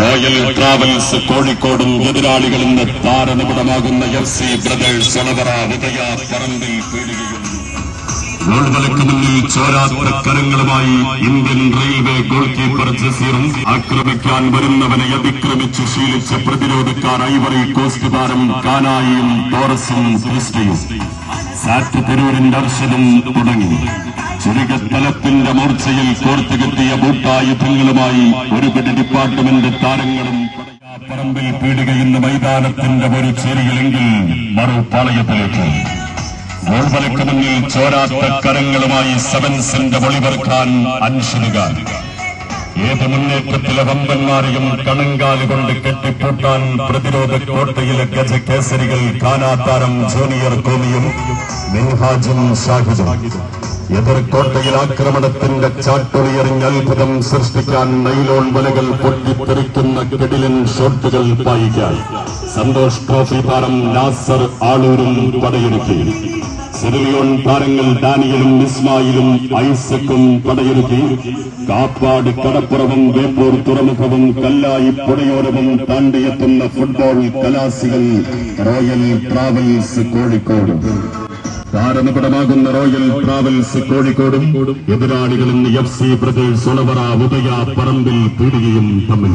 Royal travels കോഴിക്കോടും എതിരാളികൾ ഇന്ന് താരനിബിടമാകുന്ന F C brothers Olavara Udaya Parambil പീടികയും മുന്നിൽ ചോരാത്ത കരങ്ങളുമായി ഇന്ത്യൻ റെയിൽവേ ഗോൾ കീപ്പർ ജസീറും ആക്രമിക്കാൻ വരുന്നവനെ അതിക്രമിച്ച് ശീലിച്ച് പ്രതിരോധിക്കാൻ ഐവറി കോസ്റ്റ് താരം കാനായിയും ടോറസും ക്രിസ്റ്റയും. സാറ്റ് തിരൂരിന്റെ അർഷദും തുടങ്ങി. ചുരുക്കത്തലത്തിന്റെ മൂർച്ചയിൽ കോർത്തുകെട്ടിയ ഒരു പിടി ഡിപ്പാർട്ട്മെന്റ് താരങ്ങളും പറമ്പിൽ പീടികയുന്ന മൈതാനത്തിന്റെ ഒരു ചേരിയിലെങ്കിൽ മറു പാളയത്തിലേക്ക്. ഗോൾവലക്ക് മുന്നിൽ ചോരാത്ത കരങ്ങളുമായി സെവൻസിന്റെ ഒളിവർക്കാൻ അനുശ്രുക ഏത് മുന്നേറ്റത്തിലെ വമ്പന്മാരെയും കണങ്കാലുകൊണ്ട് കെട്ടിപ്പൂട്ടാൻ പ്രതിരോധ കോട്ടയിലെ ഗജകേസരികൾ കാനാത്താരം ജൂനിയർ കോമിയും മിൻഹാജും ഷാഹിദും. എതിർ കോട്ടയിൽ ആക്രമണത്തിന്റെ ചാട്ടൊളിയെറിഞ്ഞ് അത്ഭുതം സൃഷ്ടിക്കാൻ നൈലോൺ വലകൾ പൊട്ടിത്തെറിക്കുന്ന കെടിലൻ ഷോട്ടുകൾ പായിക്കാൻ സന്തോഷ് ട്രോഫി താരം നാസർ ആളൂരും പടയൊരുക്കി. സെറിയോൺ താരങ്ങൾ ഡാനിയലും ഇസ്മായിലും ഐസക്കും പടയൊരുക്കി. കാപ്പാട് കടപ്പുറവും വേപ്പൂർ തുറമുഖവും കല്ലായി പുഴയോരവും താണ്ടിയെത്തുന്ന ഫുട്ബോൾ കലാസികൾ റോയൽ ട്രാവൽസ് കോഴിക്കോട്. താരനിപടമാകുന്ന റോയൽ ട്രാവൽസ് കോഴിക്കോടും എതിരാളികളും എഫ് സി ബ്രദേഴ്സ് ഉണവറ ഉദയ പറമ്പിൽ പീടികയും തമ്മിൽ.